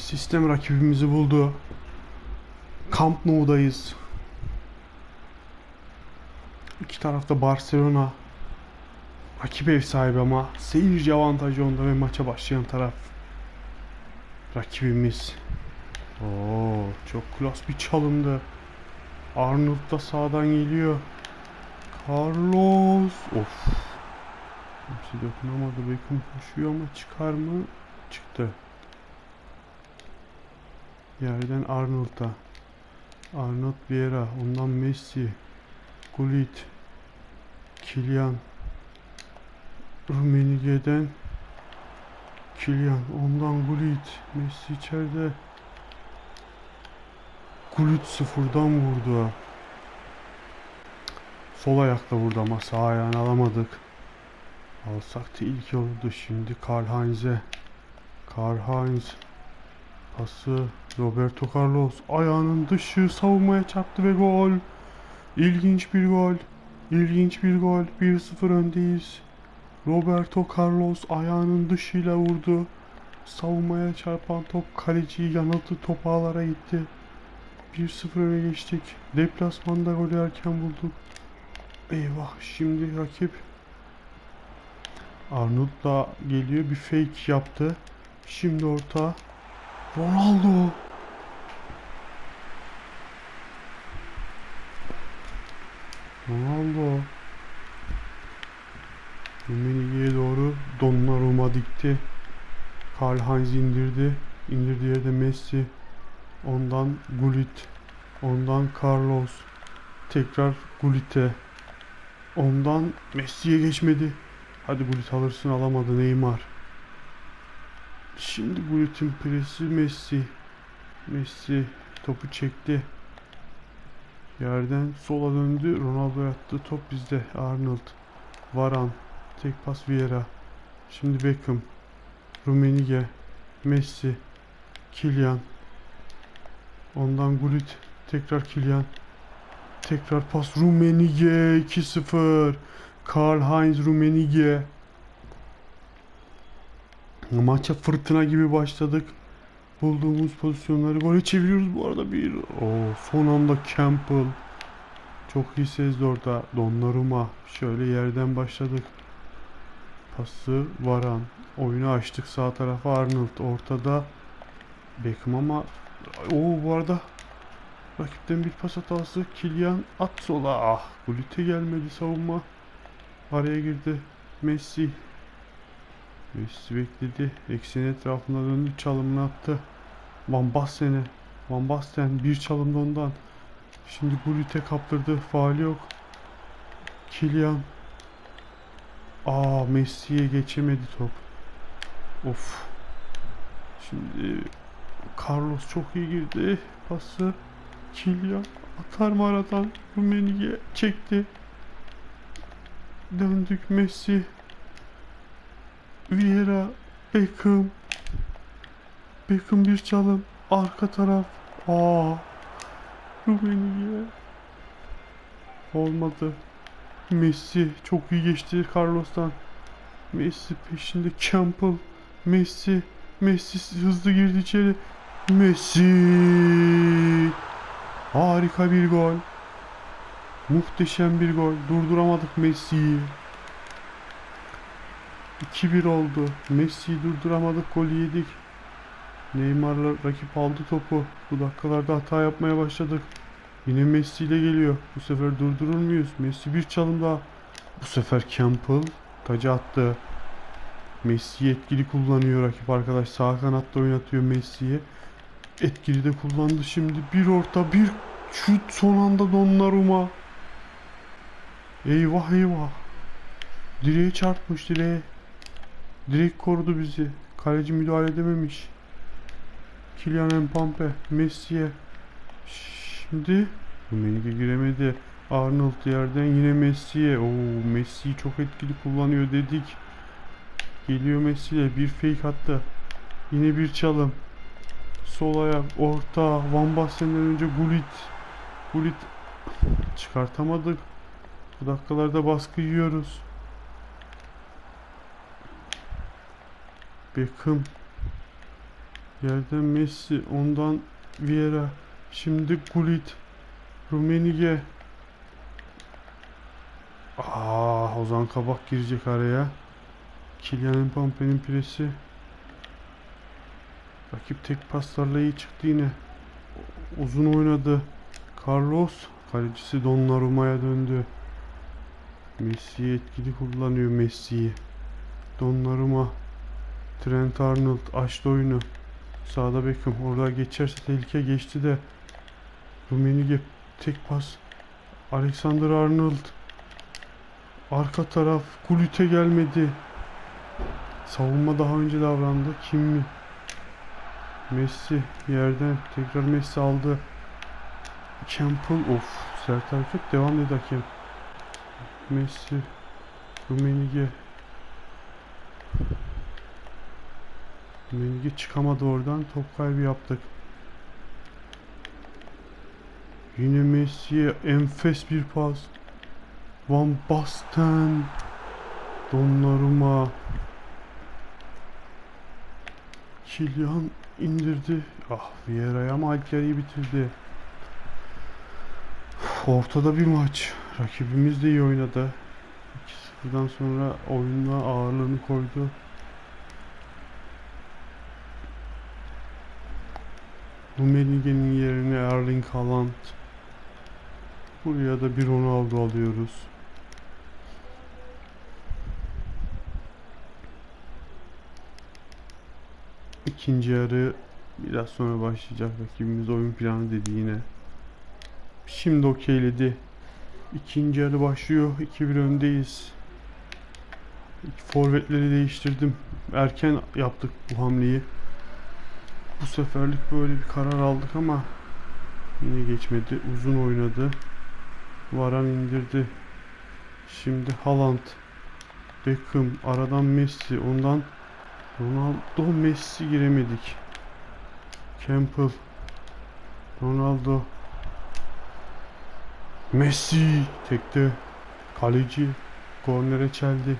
Sistem rakibimizi buldu. Camp Nou'dayız. İki tarafta Barcelona. Rakip ev sahibi ama seyirci avantajı onda ve maça başlayan taraf rakibimiz. Oo, çok klas bir çalımdı. Arnold da sağdan geliyor. Carlos. Of. Kimse dokunamadı. Beckham koşuyor ama çıkar mı? Çıktı. Yerden Arnold'a. Arnold Vieira. Ondan Messi. Gullit. Kylian. Rummenigge'den Kylian. Ondan Gullit. Messi içeride. Gullit sıfırdan vurdu. Sol ayakla vurdu ama sağ ayağını alamadık. Alsak tehlike olurdu şimdi Karl Heinz'e. Karl Heinz pası Roberto Carlos ayağının dışı savunmaya çarptı ve gol. İlginç bir gol. İlginç bir gol. 1-0 öndeyiz. Roberto Carlos ayağının dışıyla vurdu. Savunmaya çarpan top kaleciyi yanılttı. Top ağlara gitti. 1-0 öne geçtik. Deplasmanda gol erken bulduk. Eyvah şimdi rakip Arnold da geliyor bir fake yaptı. Şimdi orta Ronaldo Ronaldo Rummenigge'ye doğru Donnarumma dikti. Karl Heinz indirdi. İndirdiği yerde Messi. Ondan Gullit. Ondan Carlos. Tekrar Gullit'e. Ondan Messi'ye geçmedi. Hadi Gullit alırsın alamadı Neymar. Şimdi Gullit'in presi Messi. Messi topu çekti. Yerden sola döndü. Ronaldo yattı. Top bizde. Arnold. Varan. Tek pas Vieira. Şimdi Beckham. Rummenigge. Messi. Kylian. Ondan Gullit. Tekrar Kylian. Tekrar pas Rummenigge 2-0. Karl Heinz Rummenigge. Maça fırtına gibi başladık. Bulduğumuz pozisyonları gole çeviriyoruz bu arada bir. O son anda Campbell. Çok iyi sezdi orada. Donnarumma. Şöyle yerden başladık. Pası Varan. Oyunu açtık sağ tarafa Arnold. Ortada Beckham ama o bu arada rakipten bir pas hatası. Kylian at sola. Ah Gullit'e gelmedi savunma. Araya girdi. Messi. Messi bekledi. Eksen etrafına döndü. Çalımını attı. Van Basten'e. Van Basten bir çalımda ondan. Şimdi Gullit'e kaptırdı. Faal yok. Kylian. Aa Messi'ye geçemedi top. Of. Şimdi Carlos çok iyi girdi. Pası. Kylian. Atar mı aradan? Rummenigge çekti. Döndük Messi. Vieira. Beckham. Beckham bir çalım. Arka taraf. Aa. Rummenigge. Olmadı. Messi çok iyi geçti Carlos'tan. Messi peşinde Campbell. Messi. Messi hızlı girdi içeri. Messi. Harika bir gol. Muhteşem bir gol. Durduramadık Messi'yi. 2-1 oldu. Messi'yi durduramadık. Golü yedik. Neymar'la rakip aldı topu. Bu dakikalarda hata yapmaya başladık. Yine Messi ile geliyor. Bu sefer durdurur muyuz? Messi bir çalım daha. Bu sefer Campbell tacı attı. Messi etkili kullanıyor rakip arkadaş. Sağ kanatta oynatıyor Messi'yi. Etkili de kullandı şimdi. Bir orta bir şut son anda Donnarumma. Eyvah eyvah. Direğe çarpmış direğe. Direk korudu bizi. Kaleci müdahale edememiş. Kylian Mbappe Messi'ye. Şimdi Rummenigge giremedi. Arnold yerden yine Messi'ye. Oo Messi'yi çok etkili kullanıyor dedik. Geliyor Messi'ye bir fake attı. Yine bir çalım. Sol ayak, orta, Van Basten'den önce Gullit. Gullit çıkartamadık. Bu dakikalarda baskı yiyoruz. Beckham Yerden Messi, ondan Vieira. Şimdi Gullit. Rumenige. Aa, Ozan Kabak girecek araya. Kylian Mbappe'nin presi. Rakip tek paslarla iyi çıktı yine. Uzun oynadı. Carlos. Kalecisi Donnarumma'ya döndü. Messi etkili kullanıyor Messi'yi. Donnarumma. Trent Arnold açtı oyunu. Sağda Beckham. Orada geçerse tehlike geçti de. Rummenigge tek pas. Alexander Arnold. Arka taraf. Gullit'e gelmedi. Savunma daha önce davrandı. Kim mi? Messi yerden tekrar Messi aldı. Campbell of sert hareket devam ediyor hakem. Messi Rumenige Rumenige çıkamadı oradan top kaybı yaptık. Yine Messi'ye enfes bir pas. Van Basten Donnarumma Kylian indirdi. Ah Vieira'ya ama Alkeri'yi bitirdi. Ortada bir maç. Rakibimiz de iyi oynadı. 2-0'dan sonra oyuna ağırlığını koydu. Rummenigge'nin yerine Erling Haaland. Buraya da bir Ronaldo alıyoruz. İkinci yarı biraz sonra başlayacak. Rakibimiz oyun planı dedi yine. Şimdi okeyledi. İkinci yarı başlıyor. 2-1 öndeyiz. Forvetleri değiştirdim. Erken yaptık bu hamleyi. Bu seferlik böyle bir karar aldık ama yine geçmedi. Uzun oynadı. Varan indirdi. Şimdi Haaland. Beckham. Aradan Messi. Ondan Ronaldo Messi giremedik. Campbell. Ronaldo. Messi tekte kaleci kornere çeldi.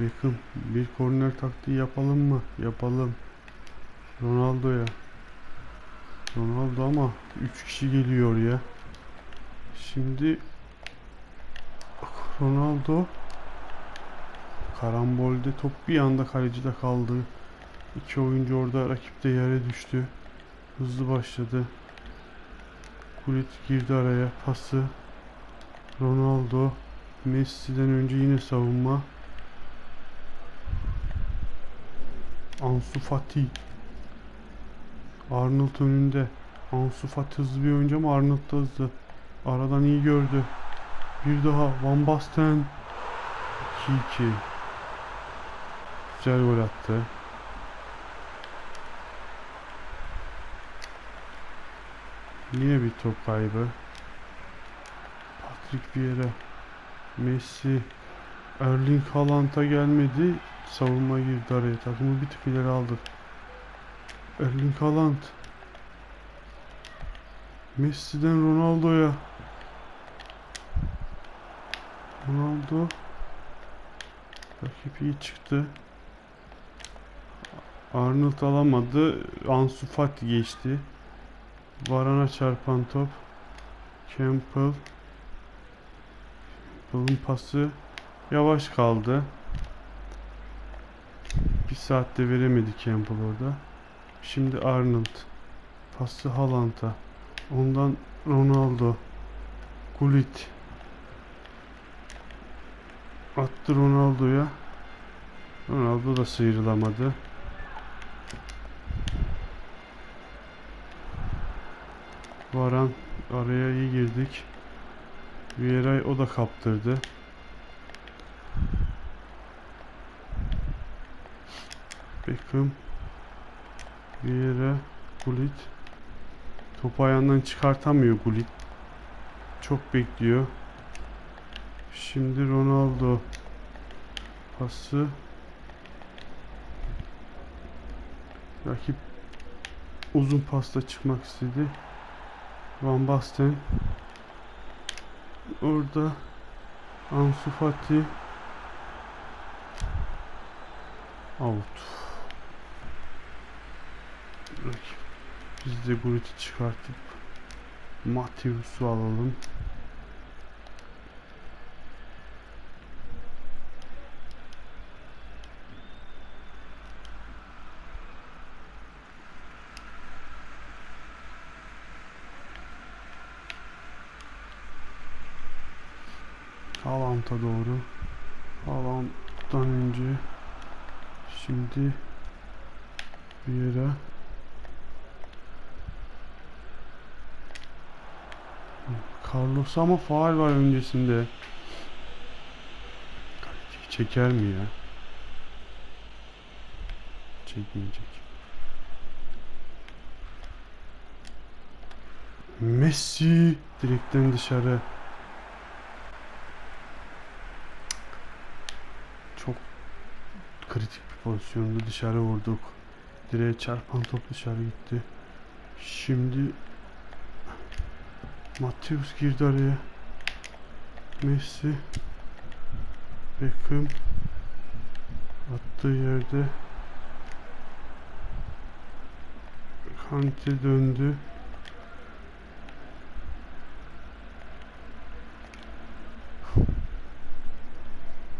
Beckham bir korner taktiği yapalım mı? Yapalım. Ronaldo'ya. Ronaldo ama 3 kişi geliyor ya. Şimdi Ronaldo karambolde top bir anda kalecide kaldı. İki oyuncu orada rakipte yere düştü. Hızlı başladı. Gullit girdi araya. Pası. Ronaldo. Messi'den önce yine savunma. Ansu Fati. Arnold önünde. Ansu Fati hızlı bir oyuncu ama Arnold da hızlı. Aradan iyi gördü. Bir daha Van Basten. 2-2. Güzel gol attı. Yine bir top kaybı. Patrick Vieira. Messi. Erling Haaland'a gelmedi. Savunma girdi araya. Takımı bir tık ileri aldık. Erling Haaland. Messi'den Ronaldo'ya. Ronaldo. Rakip iyi çıktı. Arnold alamadı. Ansu Fati geçti. Varana çarpan top. Campbell. Campbell'ın pası yavaş kaldı. Bir saatte veremedi Campbell orada. Şimdi Arnold. Pası Haaland'a. Ondan Ronaldo. Gullit. Attı Ronaldo'ya. Ronaldo da sıyrılamadı. Varan araya iyi girdik. Vieira o da kaptırdı. Beckham Vieira Gullit Topu ayağından çıkartamıyor Gullit. Çok bekliyor. Şimdi Ronaldo pası rakip uzun pasta çıkmak istedi. Van Basten orada Ansu Fati out. Biz de Gurit'i çıkartıp Mateus'u alalım. Haaland'a doğru. Haaland'dan önce şimdi bir yere Carlos ama faal var öncesinde. Çeker mi ya? Çekmeyecek. Messi direkten dışarı. Çok kritik bir pozisyonda dışarı vurduk. Direğe çarpan top dışarı gitti. Şimdi Mateus girdi araya. Messi Beckham attığı yerde Kante döndü.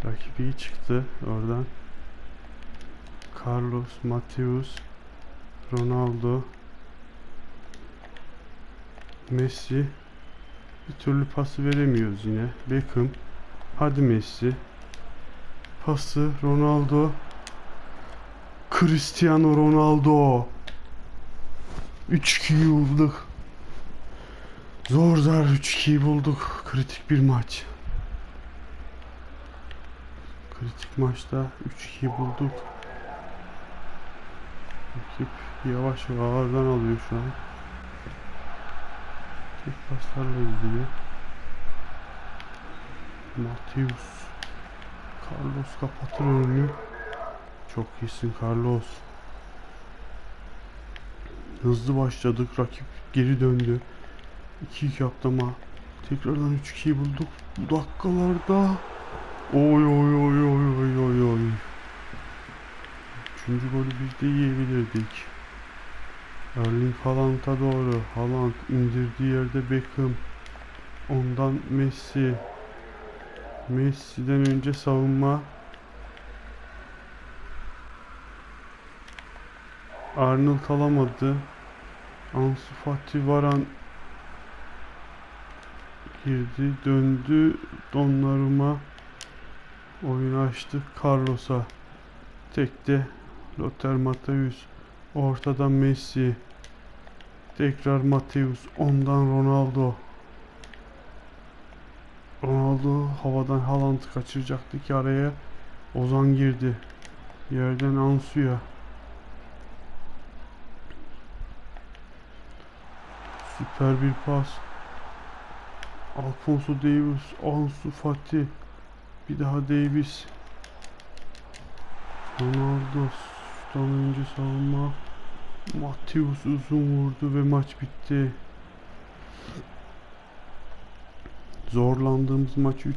Rakip iyi çıktı oradan. Carlos, Mateus, Ronaldo, Messi. Bir türlü pası veremiyoruz yine. Beckham. Hadi Messi. Pası Ronaldo. Cristiano Ronaldo. 3-2'yi bulduk. Zor zar 3-2'yi bulduk. Kritik bir maç. Kritik maçta 3-2'yi bulduk. Rakip yavaş ağırdan alıyor şu an. Tek paslarla ilgili. Mateus. Carlos kapatır önünü. Çok iyisin Carlos. Hızlı başladık. Rakip geri döndü. 2-2 atlama. Tekrardan 3-2'yi bulduk. Bu dakikalarda. Oy oy oy oy oy oy oy. Üçüncü golü biz de yiyebilirdik. Erling Haaland'a doğru. Haaland indirdiği yerde Beckham. Ondan Messi. Messi'den önce savunma. Arnold alamadı. Ansu Fati Varan girdi, döndü. Donnarumma oyunu açtı. Carlos'a tekte Lothar Matthäus ortadan Messi tekrar Matthäus ondan Ronaldo. Ronaldo havadan Haaland'ı kaçıracaktı ki araya Ozan girdi. Yerden Ansu'ya. Süper bir pas. Alfonso Davies Ansu Fati. Bir daha Davis Ronaldo şuttan önce savunma Mateus uzun vurdu ve maç bitti. Zorlandığımız maç